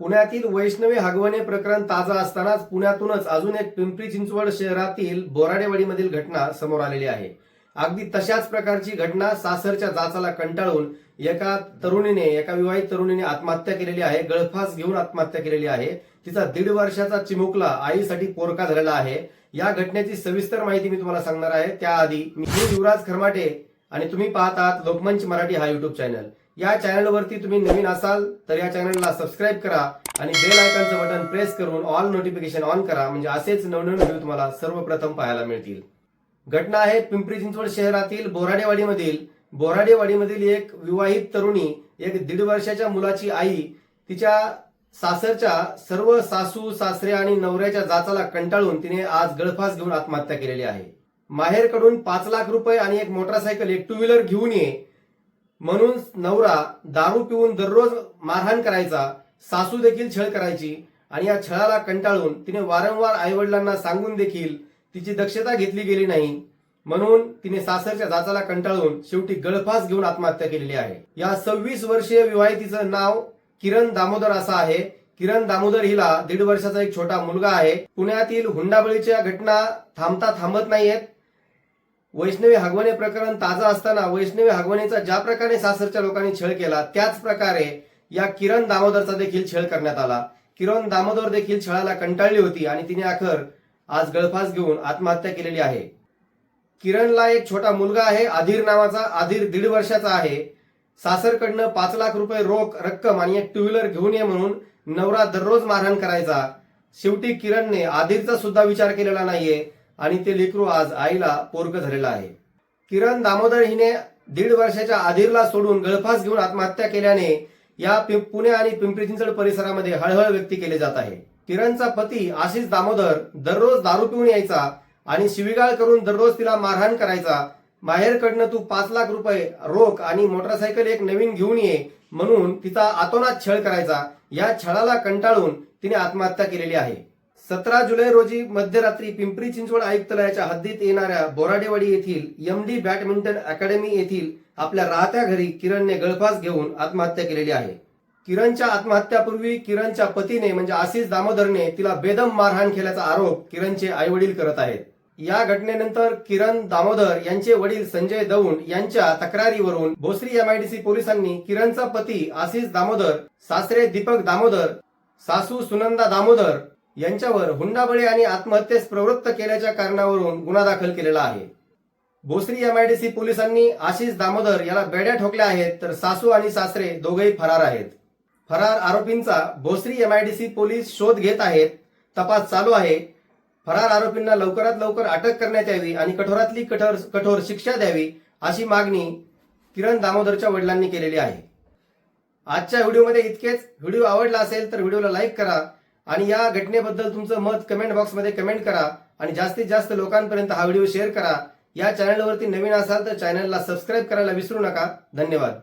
पुण्यातील वैष्णवी हागवणे प्रकरण ताजा असतानाच पुण्यातूनच अजून एक पिंपरी चिंचवड शहरातील बोराडेवाडीमधील घटना समोर आलेली आहे. अगदी तशाच प्रकारची घटना सासरच्या जाचाला कंटाळून एका तरुणीने एका विवाहित तरुणीने आत्महत्या केलेली आहे गळफास घेऊन आत्महत्या केलेली आहे. तिचा दीड वर्षाचा चिमुकला आईसाठी पोरका झालेला आहे. या घटनेची सविस्तर माहिती मी तुम्हाला सांगणार आहे. त्याआधी मी युवराज खरमाटे आणि तुम्ही पाहत आहात लोकमंच मराठी हा युट्यूब चॅनल या चॅनलवरती तुम्ही नवीन असाल तर या चॅनलला सबस्क्राईब करा आणि बेल आयकॉनचं बटन प्रेस करून ऑल नोटिफिकेशन ऑन करा. म्हणजे असेच नवनवीन व्हिडिओ तुम्हाला सर्वप्रथम पाहायला मिळतील. घटना आहे पिंपरी चिंचवड शहरातील बोराडेवाडीमधील. बोराडेवाडीमधील एक विवाहित तरुणी एक दीड वर्षाच्या मुलाची आई तिच्या सासरच्या सर्व सासू सासरे आणि नवऱ्याच्या जाचाला कंटाळून तिने आज गळफास घेऊन आत्महत्या केलेली आहे. माहेरकडून पाच लाख रुपये आणि एक मोटरसायकल एक टू व्हीलर घेऊन ये. म्हणून नवरा दारू पिऊन दररोज मारहाण करायचा सासू देखील छळ करायची आणि या छळाला कंटाळून तिने वारंवार आईवडिलांना सांगून देखील तिची दक्षता घेतली गेली नाही. म्हणून तिने सासरच्या जाचाला कंटाळून शेवटी गळफास घेऊन आत्महत्या केलेली आहे. या सव्वीस वर्षीय विवाहितीचं नाव किरण दामोदर असं आहे. किरण दामोदर हिला दीड वर्षाचा एक छोटा मुलगा आहे. पुण्यातील हुंडाबळीच्या घटना थांबता थांबत नाहीयेत. वैष्णवी हागवणे प्रकरण ताजा असताना वैष्णवी हागवणेचा ज्या प्रकारे सासरच्या लोकांनी छळ केला त्याच प्रकारे या किरण दामोदरचा देखील छळ करण्यात आला. किरण दामोदर देखील छळाला कंटाळली होती आणि तिने अखेर आज गळफास घेऊन आत्महत्या केलेली आहे. किरणला एक छोटा मुलगा आहे आधीर नावाचा आधीर दीड वर्षाचा आहे. सासरकडनं पाच लाख रुपये रोख रक्कम आणि एक टू व्हीलर घेऊन ये म्हणून नवरा दररोज मारहाण करायचा. शेवटी किरणने आधीरचा सुद्धा विचार केलेला नाहीये. आणि ते लेकरू आज आईला पोरग झालेलं आहे. किरण दामोदर हिने दीड वर्षाच्या आधीरला सोडून गळफास घेऊन आत्महत्या केल्याने या पुणे आणि पिंपरी चिंचवड परिसरामध्ये हळहळ व्यक्त केली जात आहे. किरणचा पती आशिष दामोदर दररोज दारू पिऊन यायचा आणि शिवीगाळ करून दररोज तिला मारहाण करायचा. माहेरकडनं तू पाच लाख रुपये रोख आणि मोटरसायकल एक नवीन घेऊन ये म्हणून तिचा आतोनात छळ करायचा. या छळाला कंटाळून तिने आत्महत्या केलेली आहे. सतरा जुलै रोजी मध्यरात्री पिंपरी चिंचवड आयुक्तालयाच्या हद्दीत येणाऱ्या बोराडेवाडी येथील एम डी बॅडमिंटन अकॅडमी येथील आपल्या राहत्या घरी किरणने गळफास घेऊन आत्महत्या केलेली आहे. किरणच्या आत्महत्यापूर्वी किरणच्या पतीने म्हणजे आशिष दामोदरने तिला बेदम मारहाण केल्याचा आरोप किरणचे आईवडील करत आहेत. या घटनेनंतर किरण दामोदर यांचे वडील संजय दौंड यांच्या तक्रारीवरून भोसरी एमआयडीसी पोलिसांनी किरणचा पती आशिष दामोदर सासरे दीपक दामोदर सासू सुनंदा दामोदर यांच्यावर हुंडाबळी आणि आत्महत्येस प्रवृत्त केल्याच्या कारणावरून गुन्हा दाखल केलेला आहे. भोसरी एमआयडीसी पोलिसांनी आशिष दामोदर याला बेड्या ठोकल्या आहेत तर सासू आणि सासरे दोघेही फरार आहेत. फरार आरोपींचा भोसरी एमआयडीसी पोलीस शोध घेत आहेत तपास चालू आहे. फरार आरोपींना लवकरात लवकर अटक करण्यात यावी आणि कठोरातली कठोर कठोर शिक्षा द्यावी अशी मागणी किरण दामोदरच्या वडिलांनी केलेली आहे. आजच्या व्हिडिओमध्ये इतकेच. व्हिडिओ आवडला असेल तर व्हिडिओला लाईक करा. आणि या घटनेबद्दल तुमचं मत कमेंट बॉक्समध्ये कमेंट करा आणि जास्तीत जास्त लोकांपर्यंत हा व्हिडिओ शेअर करा. या चॅनलवरती नवीन असाल तर चॅनलला सबस्क्राईब करायला विसरू नका. धन्यवाद.